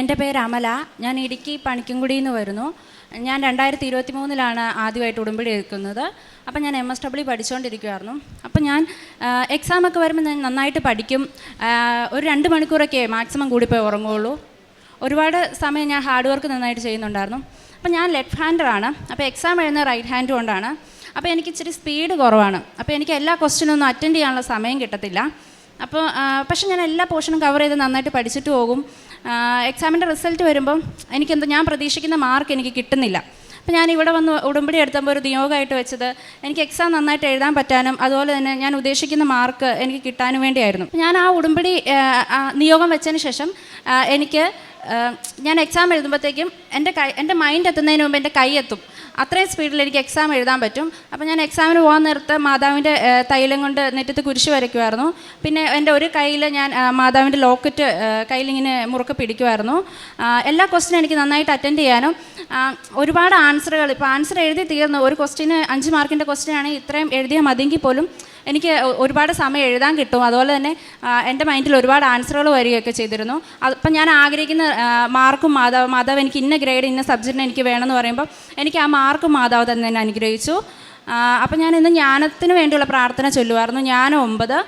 എന്റെ പേര് അമല. ഞാൻ ഇടുക്കി പണിക്കൻകുടിയിൽ നിന്ന് വരുന്നു. ഞാൻ രണ്ടായിരത്തി ഇരുപത്തി മൂന്നിലാണ് ആദ്യമായിട്ട് ഉടുമ്പടി എടുക്കുന്നത്. അപ്പം ഞാൻ എം എസ് ഡബ്ല്യു പഠിച്ചുകൊണ്ടിരിക്കുമായിരുന്നു അപ്പം ഞാൻ എക്സാം ഒക്കെ വരുമ്പോൾ ഞാൻ നന്നായിട്ട് പഠിക്കും. ഒരു രണ്ട് മണിക്കൂറൊക്കെ മാക്സിമം കൂടിപ്പോയി ഉറങ്ങുള്ളൂ. ഒരുപാട് സമയം ഞാൻ ഹാർഡ് വർക്ക് നന്നായിട്ട് ചെയ്യുന്നുണ്ടായിരുന്നു. അപ്പം ഞാൻ ലെഫ്റ്റ് ഹാൻഡറാണ് അപ്പോൾ എക്സാം എഴുതുന്ന റൈറ്റ് ഹാൻഡ് കൊണ്ടാണ്. അപ്പോൾ എനിക്ക് ഇച്ചിരി സ്പീഡ് കുറവാണ്. അപ്പോൾ എനിക്ക് എല്ലാ ക്വസ്റ്റ്യനും ഒന്നും അറ്റൻഡ് ചെയ്യാനുള്ള സമയം കിട്ടത്തില്ല. അപ്പോൾ പക്ഷെ ഞാൻ എല്ലാ പോർഷനും കവർ ചെയ്ത് നന്നായിട്ട് പഠിച്ചിട്ട് പോകും. എക്സാമിന്റെ റിസൾട്ട് വരുമ്പം എനിക്കെന്തോ ഞാൻ പ്രതീക്ഷിക്കുന്ന മാർക്ക് എനിക്ക് കിട്ടുന്നില്ല. അപ്പം ഞാൻ ഇവിടെ വന്ന് ഉടമ്പടി എടുത്തപ്പോൾ ഒരു നിയോഗമായിട്ട് വെച്ചത് എനിക്ക് എക്സാം നന്നായിട്ട് എഴുതാൻ പറ്റാനും അതുപോലെ തന്നെ ഞാൻ ഉദ്ദേശിക്കുന്ന മാർക്ക് എനിക്ക് കിട്ടാനും വേണ്ടിയായിരുന്നു. ഞാൻ ആ ഉടമ്പടി നിയോഗം വെച്ചതിന് ശേഷം എനിക്ക് ഞാൻ എക്സാം എഴുതുമ്പോഴത്തേക്കും എന്റെ കൈ എന്റെ മൈൻഡ് എത്തുന്നതിന് മുമ്പ് എന്റെ കൈ എത്തും. അത്രയും സ്പീഡിൽ എനിക്ക് എക്സാം എഴുതാൻ പറ്റും. അപ്പോൾ ഞാൻ എക്സാമിന് പോകാൻ നേരത്ത് മാതാവിന്റെ തൈലം കൊണ്ട് നെറ്റത്ത് കുരിശ് വരയ്ക്കുമായിരുന്നു. പിന്നെ എന്റെ ഒരു കയ്യിൽ ഞാൻ മാതാവിന്റെ ലോക്കറ്റ് കയ്യിലിങ്ങനെ മുറുക്ക് പിടിക്കുമായിരുന്നു. എല്ലാ ക്വസ്റ്റിനും എനിക്ക് നന്നായിട്ട് അറ്റൻഡ് ചെയ്യാനും ഒരുപാട് ആൻസറുകൾ ഇപ്പോൾ ആൻസർ എഴുതി തീർന്നു ഒരു ക്വസ്റ്റിന് അഞ്ച് മാർക്കിന്റെ ക്വസ്റ്റിനാണെങ്കിൽ ഇത്രയും എഴുതിയാൽ മതിയെങ്കിൽ പോലും എനിക്ക് ഒരുപാട് സമയം എഴുതാൻ കിട്ടും. അതുപോലെ തന്നെ എന്റെ മൈൻഡിൽ ഒരുപാട് ആൻസറുകൾ വരികയൊക്കെ ചെയ്തിരുന്നു. അപ്പം ഞാൻ ആഗ്രഹിക്കുന്ന മാർക്കും മാതാവ് മാതാവ് എനിക്ക് ഇന്ന ഗ്രേഡ് ഇന്ന സബ്ജക്റ്റിന് എനിക്ക് വേണമെന്ന് പറയുമ്പോൾ എനിക്ക് ആ മാർക്കും മാതാവ് തന്നെ എന്നെ അനുഗ്രഹിച്ചു. അപ്പം ഞാൻ ഇന്ന് ജ്ഞാനത്തിന് വേണ്ടിയുള്ള പ്രാർത്ഥന ചൊല്ലുമായിരുന്നു ഞാൻ ഒമ്പത്.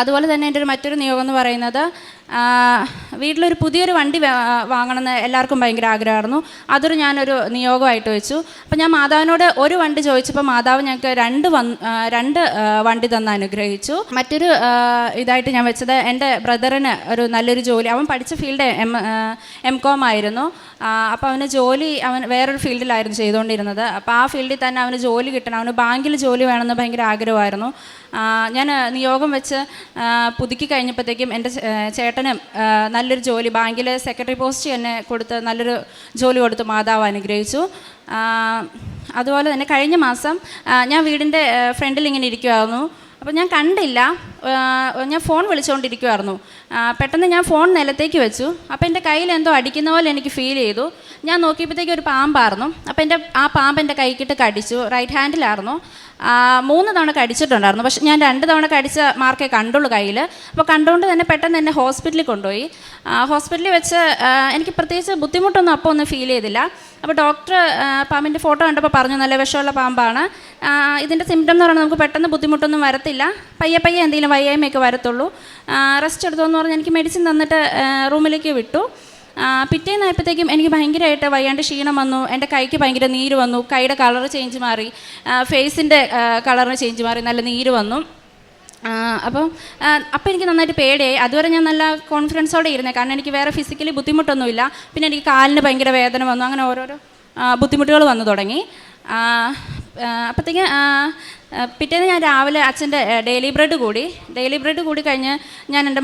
അതുപോലെ തന്നെ എന്റെ ഒരു മറ്റൊരു നിയോഗം എന്ന് പറയുന്നത് വീട്ടിലൊരു പുതിയൊരു വണ്ടി വാങ്ങണമെന്ന് എല്ലാവർക്കും ഭയങ്കര ആഗ്രഹമായിരുന്നു. അതൊരു ഞാനൊരു നിയോഗമായിട്ട് വെച്ചു. അപ്പം ഞാൻ മാതാവിനോട് ഒരു വണ്ടി ചോദിച്ചപ്പോൾ മാതാവ് ഞങ്ങൾക്ക് രണ്ട് രണ്ട് വണ്ടി തന്ന് അനുഗ്രഹിച്ചു. മറ്റൊരു ഇതായിട്ട് ഞാൻ വെച്ചത് എന്റെ ബ്രദറിന് ഒരു നല്ലൊരു ജോലി. അവൻ പഠിച്ച ഫീൽഡ് എം എം കോം ആയിരുന്നു. അപ്പോൾ അവന് ജോലി അവൻ വേറൊരു ഫീൽഡിലായിരുന്നു ചെയ്തുകൊണ്ടിരുന്നത്. അപ്പോൾ ആ ഫീൽഡിൽ തന്നെ അവന് ജോലി കിട്ടണം. അവന് ബാങ്കിൽ ജോലി വേണമെന്ന് ഭയങ്കര ആഗ്രഹമായിരുന്നു. ഞാൻ നിയോഗം വെച്ച് പുതുക്കി കഴിഞ്ഞപ്പോഴത്തേക്കും എന്റെ ചേ- ചേട്ടനും നല്ലൊരു ജോലി ബാങ്കിൽ സെക്രട്ടറി പോസ്റ്റ് തന്നെ കൊടുത്ത് നല്ലൊരു ജോലി കൊടുത്ത് മാതാവ് അനുഗ്രഹിച്ചു. അതുപോലെ തന്നെ കഴിഞ്ഞ മാസം ഞാൻ വീടിന്റെ ഫ്രണ്ടിൽ ഇങ്ങനെ ഇരിക്കുമായിരുന്നു അപ്പോൾ ഞാൻ കണ്ടില്ല ഞാൻ ഫോൺ വിളിച്ചുകൊണ്ടിരിക്കുമായിരുന്നു പെട്ടെന്ന് ഞാൻ ഫോൺ നിലത്തേക്ക് വെച്ചു. അപ്പോൾ എന്റെ കയ്യിൽ എന്തോ അടിക്കുന്ന പോലെ എനിക്ക് ഫീൽ ചെയ്തു. ഞാൻ നോക്കിയപ്പോഴത്തേക്ക് ഒരു പാമ്പായിരുന്നു. അപ്പോൾ എന്റെ ആ പാമ്പ് എന്റെ കൈക്കിട്ട് കടിച്ചു. റൈറ്റ് ഹാൻഡിലായിരുന്നു. മൂന്ന് തവണ കടിച്ചിട്ടുണ്ടായിരുന്നു. പക്ഷെ ഞാൻ രണ്ട് തവണ കടിച്ച മാർക്കേ കണ്ടുള്ളൂ കയ്യിൽ അപ്പോൾ കണ്ടുകൊണ്ട് തന്നെ പെട്ടെന്ന് എന്നെ ഹോസ്പിറ്റലിൽ കൊണ്ടുപോയി. ഹോസ്പിറ്റലിൽ വെച്ച് എനിക്ക് പ്രത്യേകിച്ച് ബുദ്ധിമുട്ടൊന്നും അപ്പോൾ ഒന്നും ഫീൽ ചെയ്തില്ല. അപ്പോൾ ഡോക്ടർ പാമ്പിന്റെ ഫോട്ടോ കണ്ടപ്പോൾ പറഞ്ഞു നല്ല വിഷമുള്ള പാമ്പാണ്. ഇതിന്റെ സിംറ്റം എന്ന് പറഞ്ഞാൽ നമുക്ക് പെട്ടെന്ന് ബുദ്ധിമുട്ടൊന്നും വരത്തില്ല. പയ്യെ പയ്യെ എന്തെങ്കിലും വയ്യായ്മയൊക്കെ വരത്തുള്ളൂ. റെസ്റ്റ് എടുത്തോന്ന് പറഞ്ഞ് എനിക്ക് മെഡിസിൻ തന്നിട്ട് റൂമിലേക്ക് വിട്ടു. പിറ്റേന്നായപ്പോഴത്തേക്കും എനിക്ക് ഭയങ്കരമായിട്ട് വയ്യാണ്ട് ക്ഷീണം വന്നു. എന്റെ കൈക്ക് ഭയങ്കര നീര് വന്നു. കൈയുടെ കളർ ചേഞ്ച് മാറി. ഫേസിന്റെ കളറിന് ചേഞ്ച് മാറി. നല്ല നീര് വന്നു. അപ്പോൾ അപ്പം അപ്പോൾ എനിക്ക് നന്നായിട്ട് പേടിയായി. അതുവരെ ഞാൻ നല്ല കോൺഫിഡൻസോടെ ഇരുന്നേ. കാരണം എനിക്ക് വേറെ ഫിസിക്കലി ബുദ്ധിമുട്ടൊന്നുമില്ല. പിന്നെ എനിക്ക് കാലിന് ഭയങ്കര വേദന വന്നു. അങ്ങനെ ഓരോരോ ബുദ്ധിമുട്ടുകൾ വന്നു തുടങ്ങി. അപ്പോഴത്തേക്ക് പിറ്റേന്ന് ഞാൻ രാവിലെ അച്ഛന്റെ ഡെയിലി ബ്രെഡ് കൂടി ഡെയിലി ബ്രെഡ് കൂടി കഴിഞ്ഞ് ഞാൻ എന്റെ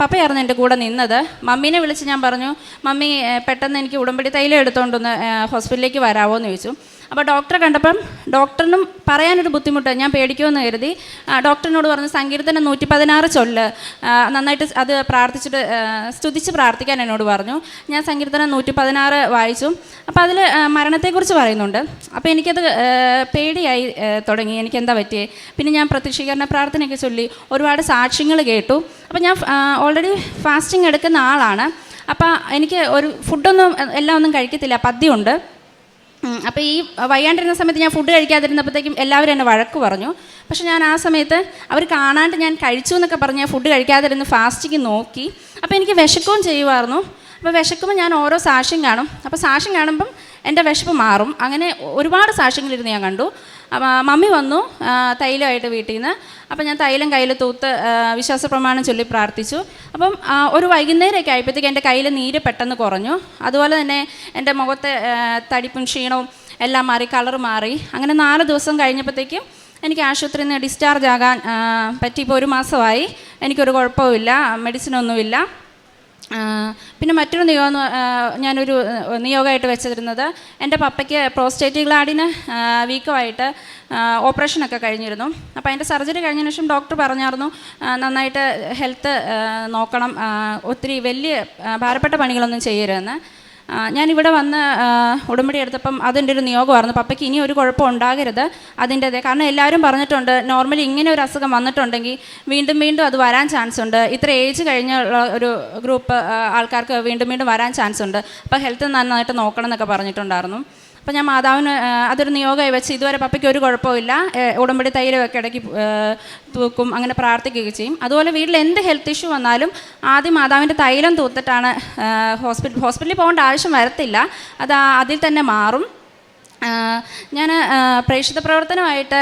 പപ്പയായിരുന്നു എന്റെ കൂടെ നിന്നത്. മമ്മീനെ വിളിച്ച് ഞാൻ പറഞ്ഞു മമ്മി പെട്ടെന്ന് എനിക്ക് ഉടമ്പടി തൈലം എടുത്തുകൊണ്ടൊന്ന് ഹോസ്പിറ്റലിലേക്ക് വരാമോ എന്ന് ചോദിച്ചു. അപ്പോൾ ഡോക്ടറെ കണ്ടപ്പം ഡോക്ടറിനും പറയാനൊരു ബുദ്ധിമുട്ട് ഞാൻ പേടിക്കുമെന്ന് കരുതി. ഡോക്ടറിനോട് പറഞ്ഞ് സങ്കീർത്തനം നൂറ്റി പതിനാറ് ചൊല്ല് നന്നായിട്ട് അത് പ്രാർത്ഥിച്ചിട്ട് സ്തുതിച്ച് പ്രാർത്ഥിക്കാൻ എന്നോട് പറഞ്ഞു. ഞാൻ സങ്കീർത്തനം നൂറ്റി പതിനാറ് വായിച്ചു അപ്പോൾ അതിൽ മരണത്തെക്കുറിച്ച് പറയുന്നുണ്ട്. അപ്പോൾ എനിക്കത് പേടിയായി തുടങ്ങി. എനിക്ക് എന്താ പറ്റിയേ? പിന്നെ ഞാൻ പ്രത്യക്ഷീകരണ പ്രാർത്ഥനയൊക്കെ ചൊല്ലി ഒരുപാട് സാക്ഷ്യങ്ങൾ കേട്ടു. അപ്പോൾ ഞാൻ ഓൾറെഡി ഫാസ്റ്റിംഗ് എടുക്കുന്ന ആളാണ്. അപ്പോൾ എനിക്ക് ഒരു ഫുഡൊന്നും എല്ലാം ഒന്നും കഴിക്കത്തില്ല. പദ്യമുണ്ട്. അപ്പോൾ ഈ വയ്യാണ്ടിരുന്ന സമയത്ത് ഞാൻ ഫുഡ് കഴിക്കാതിരുന്നപ്പോഴത്തേക്കും എല്ലാവരും എന്നെ വഴക്ക് പറഞ്ഞു. പക്ഷെ ഞാൻ ആ സമയത്ത് അവർ കാണാണ്ട് ഞാൻ കഴിച്ചു എന്നൊക്കെ പറഞ്ഞ് ഫുഡ് കഴിക്കാതിരുന്ന് ഫാസ്റ്റിക്ക് നോക്കി. അപ്പോൾ എനിക്ക് വിശക്കുകയും ചെയ്യുമായിരുന്നു അപ്പോൾ വിശക്കുമ്പോൾ ഞാൻ ഓരോ സാക്ഷ്യം കാണും. അപ്പോൾ സാക്ഷ്യം കാണുമ്പം എന്റെ വിശപ്പ് മാറും. അങ്ങനെ ഒരുപാട് സാക്ഷ്യങ്ങളിരുന്ന് ഞാൻ കണ്ടു. മമ്മി വന്നു തൈലമായിട്ട് വീട്ടിൽ നിന്ന് അപ്പം ഞാൻ തൈലം കയ്യിൽ തൂത്ത് വിശ്വാസ പ്രമാണം ചൊല്ലി പ്രാർത്ഥിച്ചു. അപ്പം ഒരു വൈകുന്നേരമൊക്കെ ആയപ്പോഴത്തേക്ക് എന്റെ കയ്യിൽ നീര് പെട്ടെന്ന് കുറഞ്ഞു. അതുപോലെ തന്നെ എന്റെ മുഖത്തെ തടിപ്പും ക്ഷീണവും എല്ലാം മാറി കളർ മാറി. അങ്ങനെ നാല് ദിവസം കഴിഞ്ഞപ്പോഴത്തേക്കും എനിക്ക് ആശുപത്രിയിൽ നിന്ന് ഡിസ്ചാർജ് ആകാൻ പറ്റി ഇപ്പോൾ ഒരു മാസമായി. എനിക്കൊരു കുഴപ്പവുമില്ല മെഡിസിനൊന്നുമില്ല. പിന്നെ മറ്റൊരു നിയോഗം ഞാനൊരു നിയോഗമായിട്ട് വെച്ചിരുന്നത് എന്റെ പപ്പയ്ക്ക് പ്രോസ്റ്റേറ്റ് ഗ്ലാഡിന് വീക്കമായിട്ട് ഓപ്പറേഷനൊക്കെ കഴിഞ്ഞിരുന്നു. അപ്പോൾ അതിന്റെ സർജറി കഴിഞ്ഞതിന് ശേഷം ഡോക്ടർ പറഞ്ഞായിരുന്നു നന്നായിട്ട് ഹെൽത്ത് നോക്കണം ഒത്തിരി വലിയ ഭാരപ്പെട്ട പണികളൊന്നും ചെയ്യരുതെന്ന്. ഞാനിവിടെ വന്ന് ഉടമ്പടി എടുത്തപ്പം അതിന്റെ ഒരു നിയോഗമായിരുന്നു. പപ്പയ്ക്ക് ഇനി ഒരു കുഴപ്പം ഉണ്ടാകരുത്. അതിന്റെത്. കാരണം എല്ലാവരും പറഞ്ഞിട്ടുണ്ട് നോർമലി ഇങ്ങനെ ഒരു അസുഖം വന്നിട്ടുണ്ടെങ്കിൽ വീണ്ടും വീണ്ടും അത് വരാൻ ചാൻസ് ഉണ്ട്. ഇത്ര ഏജ് കഴിഞ്ഞുള്ള ഒരു ഗ്രൂപ്പ് ആൾക്കാർക്ക് വീണ്ടും വീണ്ടും വരാൻ ചാൻസ് ഉണ്ട്. അപ്പോൾ ഹെൽത്ത് നന്നായിട്ട് നോക്കണം എന്നൊക്കെ പറഞ്ഞിട്ടുണ്ടായിരുന്നു. അപ്പോൾ ഞാൻ മാതാവിന് അതൊരു നിയോഗമായി വെച്ച് ഇതുവരെ പപ്പയ്ക്ക് ഒരു കുഴപ്പമില്ല ഉടമ്പടി തൈലമൊക്കെ ഇടയ്ക്ക് തൂക്കും അങ്ങനെ പ്രാർത്ഥിക്കുകയൊക്കെ ചെയ്യും. അതുപോലെ വീട്ടിൽ എന്ത് ഹെൽത്ത് ഇഷ്യൂ വന്നാലും ആദ്യം മാതാവിന്റെ തൈലം തൂത്തിട്ടാണ് ഹോസ്പിറ്റൽ ഹോസ്പിറ്റലിൽ പോകേണ്ട ആവശ്യം വരത്തില്ല. അത് അതിൽ തന്നെ മാറും. ഞാൻ പ്രേക്ഷിത പ്രവർത്തനമായിട്ട്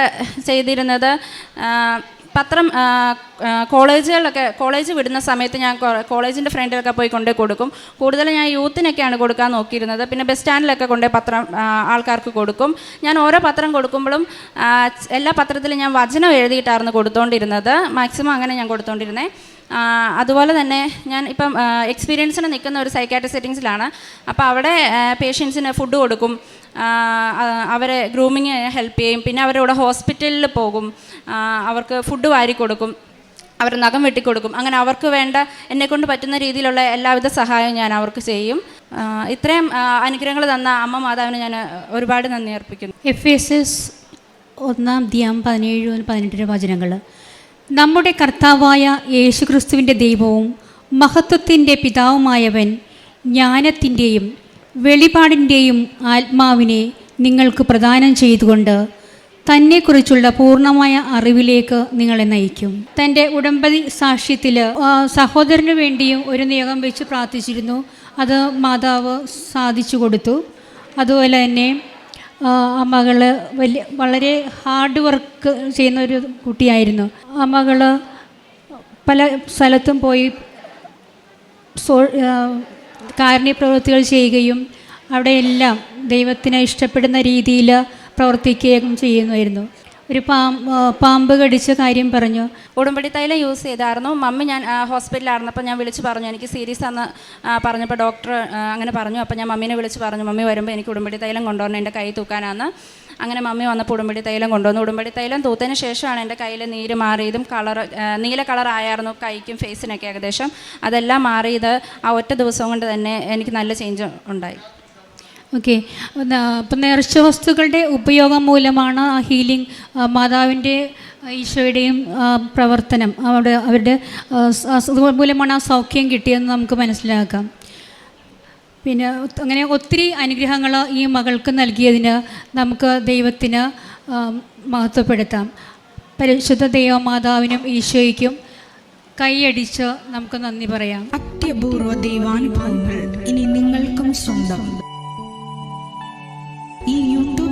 ചെയ്തിരുന്നത് പത്രം കോളേജുകളിലൊക്കെ കോളേജ് വിടുന്ന സമയത്ത് ഞാൻ കോളേജിന്റെ ഫ്രണ്ടിലൊക്കെ പോയി കൊണ്ടേ കൊടുക്കും. കൂടുതലും ഞാൻ യൂത്തിനൊക്കെയാണ് കൊടുക്കാൻ നോക്കിയിരുന്നത്. പിന്നെ ബസ് സ്റ്റാൻഡിലൊക്കെ കൊണ്ടേ പത്രം ആൾക്കാർക്ക് കൊടുക്കും. ഞാൻ ഓരോ പത്രം കൊടുക്കുമ്പോഴും എല്ലാ പത്രത്തിലും ഞാൻ വചനം എഴുതിയിട്ടായിരുന്നു കൊടുത്തുകൊണ്ടിരുന്നത് മാക്സിമം അങ്ങനെ ഞാൻ കൊടുത്തുകൊണ്ടിരുന്നത് അതുപോലെ തന്നെ ഞാൻ ഇപ്പം എക്സ്പീരിയൻസിന് നിൽക്കുന്ന ഒരു സൈക്കാട്രി സെറ്റിങ്സിലാണ് അപ്പോൾ അവിടെ പേഷ്യൻസിന് ഫുഡ് കൊടുക്കും. അവരെ ഗ്രൂമിങ് ഹെൽപ്പ് ചെയ്യും. പിന്നെ അവരുടെ ഹോസ്പിറ്റലിൽ പോകും. അവർക്ക് ഫുഡ് വാരി കൊടുക്കും. അവർ നഖം വെട്ടിക്കൊടുക്കും അങ്ങനെ അവർക്ക് വേണ്ട എന്നെക്കൊണ്ട് പറ്റുന്ന രീതിയിലുള്ള എല്ലാവിധ സഹായവും ഞാൻ അവർക്ക് ചെയ്യും. ഇത്രയും അനുഗ്രഹങ്ങൾ തന്ന അമ്മ മാതാവിന് ഞാൻ ഒരുപാട് നന്ദി അർപ്പിക്കുന്നു. എഫ് എസ് എസ് ഒന്നാം ധ്യാം പതിനേഴ് പതിനെട്ടിന്റെ പതിനെട്ട് വചനങ്ങൾ. നമ്മുടെ കർത്താവായ യേശുക്രിസ്തുവിന്റെ ദൈവവും മഹത്വത്തിന്റെ പിതാവുമായവൻ ജ്ഞാനത്തിന്റെയും വെളിപാടിന്റെയും ആത്മാവിനെ നിങ്ങൾക്ക് പ്രദാനം ചെയ്തുകൊണ്ട് തന്നെക്കുറിച്ചുള്ള പൂർണമായ അറിവിലേക്ക് നിങ്ങളെ നയിക്കും. തന്റെ ഉടമ്പടി സാക്ഷ്യത്തിൽ സഹോദരന് വേണ്ടിയും ഒരു നിയോഗം വെച്ച് പ്രാർത്ഥിച്ചിരുന്നു. അത് മാതാവ് സാധിച്ചു കൊടുത്തു. അതുപോലെ തന്നെ ആ വലിയ വളരെ ഹാർഡ് വർക്ക് ചെയ്യുന്ന ഒരു കുട്ടിയായിരുന്നു മകൾ പല സ്ഥലത്തും പോയി സോ കാരുണ്യ പ്രവൃത്തികൾ ചെയ്യുകയും അവിടെയെല്ലാം ദൈവത്തിന് ഇഷ്ടപ്പെടുന്ന രീതിയിൽ പ്രവർത്തിക്കുകയും ചെയ്യുമായിരുന്നു. ഒരു പാം പാമ്പ് കടിച്ച കാര്യം പറഞ്ഞു. ഉടുമ്പടി തൈലം യൂസ് ചെയ്തായിരുന്നു. മമ്മി ഞാൻ ആ, ഹോസ്പിറ്റലിലായിരുന്നപ്പോൾ ഞാൻ വിളിച്ച് പറഞ്ഞു. എനിക്ക് സീരിയസ് ആണെന്ന് പറഞ്ഞപ്പോൾ ഡോക്ടർ അങ്ങനെ പറഞ്ഞു. അപ്പോൾ ഞാൻ മമ്മീനെ വിളിച്ച് പറഞ്ഞു. മമ്മി വരുമ്പോൾ എനിക്ക് ഉടുമ്പടി തൈലം കൊണ്ടുവന്ന് എന്റെ കൈ തൂക്കാനാണ് അങ്ങനെ മമ്മി വന്നപ്പോൾ ഉടുമ്പടി തൈലം കൊണ്ടുവന്നു. ഉടുമ്പടി തൈലം തൂത്തതിന് ശേഷമാണ് എന്റെ കയ്യിൽ നീര് മാറിയതും കളർ നീല കളറായിരുന്നു കൈക്കും ഫേസിനൊക്കെ ഏകദേശം. അതെല്ലാം മാറിയത് ആ ഒറ്റ ദിവസം കൊണ്ട് തന്നെ എനിക്ക് നല്ല ചേഞ്ച് ഉണ്ടായി. ഓക്കെ അപ്പം നേർച്ച വസ്തുക്കളുടെ ഉപയോഗം മൂലമാണ് ആ ഹീലിംഗ് മാതാവിന്റെ ഈശോയുടെയും പ്രവർത്തനം. അവിടെ അവരുടെ മൂലമാണ് ആ സൗഖ്യം കിട്ടിയതെന്ന് നമുക്ക് മനസ്സിലാക്കാം. പിന്നെ അങ്ങനെ ഒത്തിരി അനുഗ്രഹങ്ങൾ ഈ മകൾക്ക് നൽകിയതിന് നമുക്ക് ദൈവത്തിന് മഹത്വപ്പെടുത്താം. പരിശുദ്ധ ദൈവ ദൈവമാതാവിനും ഈശോയ്ക്കും കൈയടിച്ച് നമുക്ക് നന്ദി പറയാം. അത്യപൂർവ ദൈവാനുഭവങ്ങൾ ഇനി നിങ്ങൾക്കും സ്വന്തം.